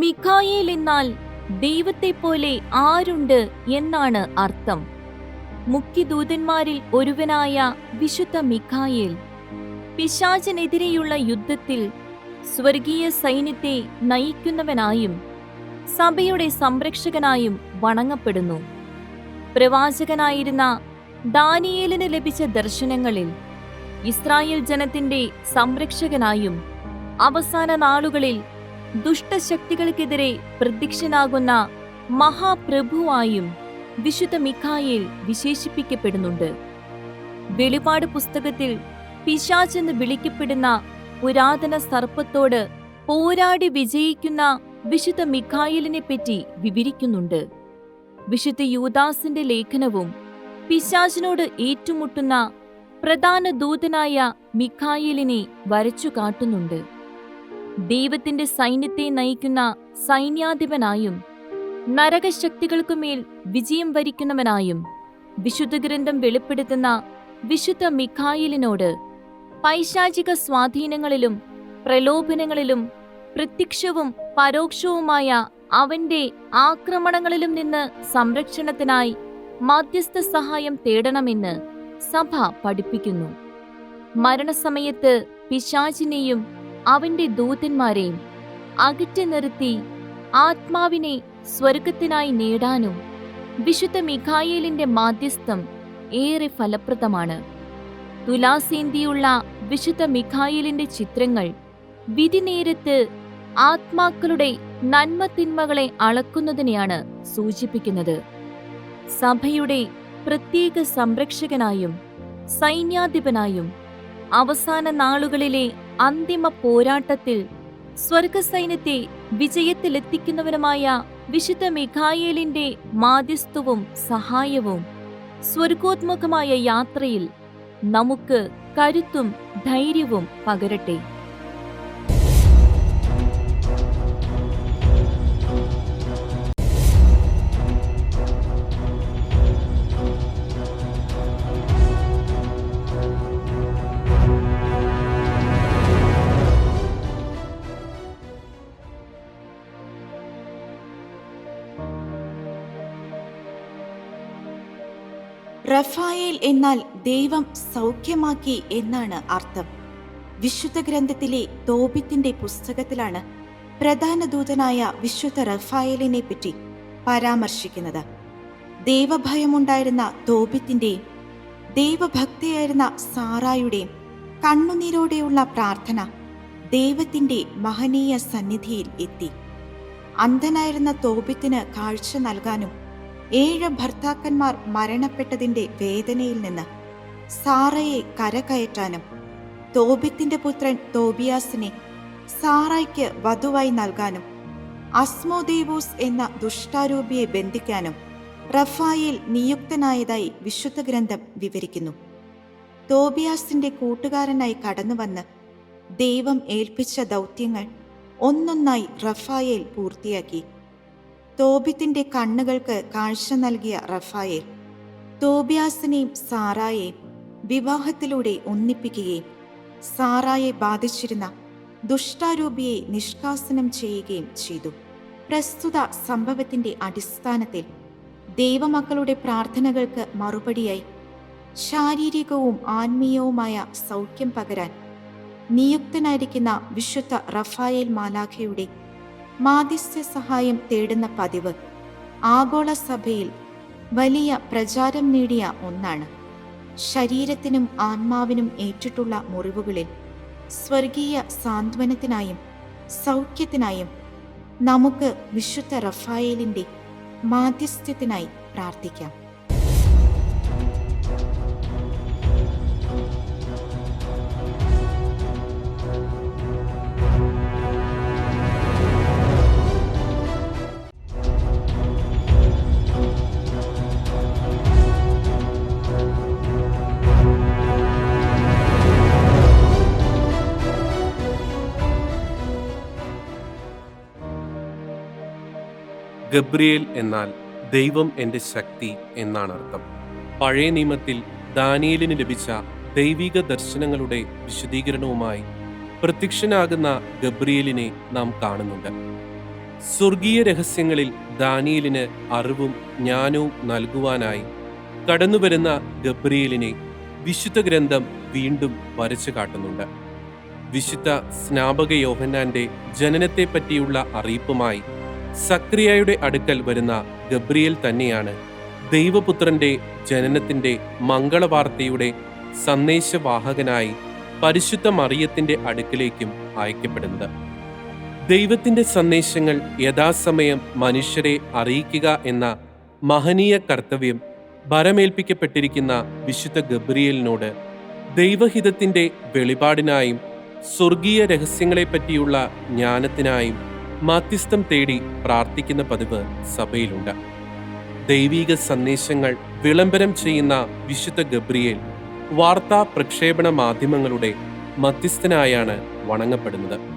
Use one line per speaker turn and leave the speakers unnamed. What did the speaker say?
Mikhail എന്നാൽ ദൈവത്തെ പോലെ ആരുണ്ട് എന്നാണ് അർത്ഥം. മുഖ്യദൂതന്മാരിൽ ഒരുവനായ വിശുദ്ധ മിഖായേൽ. പിശാചനെതിരെയുള്ള യുദ്ധത്തിൽ സ്വർഗീയ സൈന്യത്തെ നയിക്കുന്നവനായും സഭയുടെ സംരക്ഷകനായും വണങ്ങപ്പെടുന്നു. പ്രവാചകനായിരുന്ന ദാനിയേലിന് ലഭിച്ച ദർശനങ്ങളിൽ ഇസ്രായേൽ ജനത്തിന്റെ സംരക്ഷകനായും അവസാന നാളുകളിൽ ദുഷ്ടശക്തികൾക്കെതിരെ പ്രത്യക്ഷനാകുന്ന മഹാപ്രഭുവായും വിശുദ്ധ മിഖായിൽ വിശേഷിപ്പിക്കപ്പെടുന്നുണ്ട്. വെളിപാട് പുസ്തകത്തിൽ പിശാചെന്ന് വിളിക്കപ്പെടുന്ന പുരാതന സർപ്പത്തോട് പോരാടി വിജയിക്കുന്ന വിശുദ്ധ മിഖായിലിനെ പറ്റി വിവരിക്കുന്നുണ്ട്. വിശുദ്ധ യൂദാസിന്റെ ലേഖനവും പിശാചിനോട് ഏറ്റുമുട്ടുന്ന പ്രധാന ദൂതനായ മിഖായിലിനെ വരച്ചു കാട്ടുന്നുണ്ട് ദൈവത്തിന്റെ സൈന്യത്തെ നയിക്കുന്ന സൈന്യാധിപനായും നരകശക്തികൾക്കുമേൽ വിജയം വരിക്കുന്നവനായും വിശുദ്ധ ഗ്രന്ഥം വെളിപ്പെടുത്തുന്ന വിശുദ്ധ മിഖായിലിനോട് പൈശാചിക സ്വാധീനങ്ങളിലും പ്രലോഭനങ്ങളിലും പ്രത്യക്ഷവും പരോക്ഷവുമായ അവന്റെ ആക്രമണങ്ങളിലും നിന്ന് സംരക്ഷണത്തിനായി മധ്യസ്ഥ സഹായം തേടണമെന്ന് സഭ പഠിപ്പിക്കുന്നു. മരണസമയത്ത് പിശാചിനെയും അവന്റെ ദൂതന്മാരെയും അകറ്റി നിർത്തി ആത്മാവിനെ സ്വർഗത്തിനായി നേടാനും വിശുദ്ധ മിഖായേലിന്റെ മാധ്യസ്ഥം ഏറെ ഫലപ്രദമാണ്. തുലാസേന്തിയുള്ള വിശുദ്ധ മിഖായേലിന്റെ ചിത്രങ്ങൾ വിധി നേരത്ത് ആത്മാക്കളുടെ നന്മ തിന്മകളെ അളക്കുന്നതിനെയാണ് സൂചിപ്പിക്കുന്നത്. സഭയുടെ പ്രത്യേക സംരക്ഷകനായും സൈന്യാധിപനായും അവസാന നാളുകളിലെ അന്തിമ പോരാട്ടത്തിൽ സ്വർഗസൈന്യത്തെ വിജയത്തിലെത്തിക്കുന്നവനുമായ വിശുദ്ധ മിഖായേലിന്റെ മാധ്യസ്ഥവും സഹായവും സ്വർഗോത്മുഖമായ യാത്രയിൽ നമുക്ക് കരുത്തും ധൈര്യവും പകരട്ടെ.
റഫായേൽ എന്നാൽ ദൈവം സൗഖ്യമാക്കി എന്നാണ് അർത്ഥം. വിശുദ്ധ ഗ്രന്ഥത്തിലെ തോബിത്തിന്റെ പുസ്തകത്തിലാണ് പ്രധാന ദൂതനായ വിശുദ്ധ റഫായേലിനെ പറ്റി പരാമർശിക്കുന്നത്. ദൈവഭയമുണ്ടായിരുന്ന തോബിത്തിന്റെയും ദൈവഭക്തിയായിരുന്ന സാറായുടെയും കണ്ണുനീരോടെയുള്ള പ്രാർത്ഥന ദൈവത്തിന്റെ മഹനീയ സന്നിധിയിൽ എത്തി. അന്ധനായിരുന്ന തോബിത്തിന് കാഴ്ച നൽകാനും ഏഴ് ഭർത്താക്കന്മാർ മരണപ്പെട്ടതിന്റെ വേദനയിൽ നിന്ന് സാറയെ കരകയറ്റാനും തോബിത്തിന്റെ പുത്രൻ തോബിയാസിനെ സാറായ്ക്ക് വധുവായി നൽകാനും അസ്മോദേവോസ് എന്ന ദുഷ്ടാരൂപിയെ ബന്ധിക്കാനും റഫായിൽ നിയുക്തനായതായി വിശുദ്ധ ഗ്രന്ഥം വിവരിക്കുന്നു. തോബിയാസിന്റെ കൂട്ടുകാരനായി കടന്നുവന്ന് ദൈവം ഏൽപ്പിച്ച ദൗത്യങ്ങൾ ഒന്നൊന്നായി റഫായേൽ പൂർത്തിയാക്കി. തോബിത്തിന്റെ കണ്ണുകൾക്ക് കാഴ്ച നൽകിയ റഫായേൽ തോബിയാസിനെയും സാറായെയും വിവാഹത്തിലൂടെ ഒന്നിപ്പിക്കുകയും സാറായെ ബാധിച്ചിരുന്ന ദുഷ്ടാരൂപിയെ നിഷ്കാസനം ചെയ്യുകയും ചെയ്തു. പ്രസ്തുത സംഭവത്തിന്റെ അടിസ്ഥാനത്തിൽ ദൈവമക്കളുടെ പ്രാർത്ഥനകൾക്ക് മറുപടിയായി ശാരീരികവും ആത്മീയവുമായ സൗഖ്യം പകരാൻ നിയുക്തനായിരിക്കുന്ന വിശുദ്ധ റഫായേൽ മാലാഖയുടെ മാധ്യസ്ഥ സഹായം തേടുന്ന പതിവ് ആഗോള സഭയിൽ വലിയ പ്രചാരം നേടിയ ഒന്നാണ്. ശരീരത്തിനും ആത്മാവിനും ഏറ്റിട്ടുള്ള മുറിവുകളിൽ സ്വർഗീയ സാന്ത്വനത്തിനായും സൗഖ്യത്തിനായും നമുക്ക് വിശുദ്ധ റഫായേലിന്റെ മാധ്യസ്ഥ്യത്തിനായി പ്രാർത്ഥിക്കാം.
ഗബ്രിയേൽ എന്നാൽ ദൈവം എന്റെ ശക്തി എന്നാണ് അർത്ഥം. പഴയ നിയമത്തിൽ ദാനിയലിന് ലഭിച്ച ദൈവിക ദർശനങ്ങളുടെ വിശദീകരണവുമായി പ്രത്യക്ഷനാകുന്ന ഗബ്രിയേലിനെ നാം കാണുന്നുണ്ട്. സ്വർഗീയ രഹസ്യങ്ങളിൽ ദാനിയലിന് അറിവും ജ്ഞാനവും നൽകുവാനായി കടന്നുവരുന്ന ഗബ്രിയേലിനെ വിശുദ്ധ ഗ്രന്ഥം വീണ്ടും വരച്ചു കാട്ടുന്നുണ്ട്. വിശുദ്ധ സ്നാപക യോഹന്നാന്റെ ജനനത്തെ പറ്റിയുള്ള അറിയിപ്പുമായി സക്രിയയുടെ അടുക്കൽ വരുന്ന ഗബ്രിയേൽ തന്നെയാണ് ദൈവപുത്രന്റെ ജനനത്തിന്റെ മംഗളവാർത്തയുടെ സന്ദേശവാഹകനായി പരിശുദ്ധ മറിയത്തിന്റെ അടുക്കിലേക്കും അയക്കപ്പെടുന്നത്. ദൈവത്തിന്റെ സന്ദേശങ്ങൾ യഥാസമയം മനുഷ്യരെ അറിയിക്കുക എന്ന മഹനീയ കർത്തവ്യം ഭരമേൽപ്പിക്കപ്പെട്ടിരിക്കുന്ന വിശുദ്ധ ഗബ്രിയേലിനോട് ദൈവഹിതത്തിന്റെ വെളിപാടിനായും സ്വർഗീയ രഹസ്യങ്ങളെപ്പറ്റിയുള്ള ജ്ഞാനത്തിനായും മാധ്യസ്ഥം തേടി പ്രാർത്ഥിക്കുന്ന പതിവ് സഭയിലുണ്ട്. ദൈവീക സന്ദേശങ്ങൾ വിളംബരം ചെയ്യുന്ന വിശുദ്ധ ഗബ്രിയേൽ വാർത്താ പ്രക്ഷേപണ മാധ്യമങ്ങളുടെ മധ്യസ്ഥനായാണ് വണങ്ങപ്പെടുന്നത്.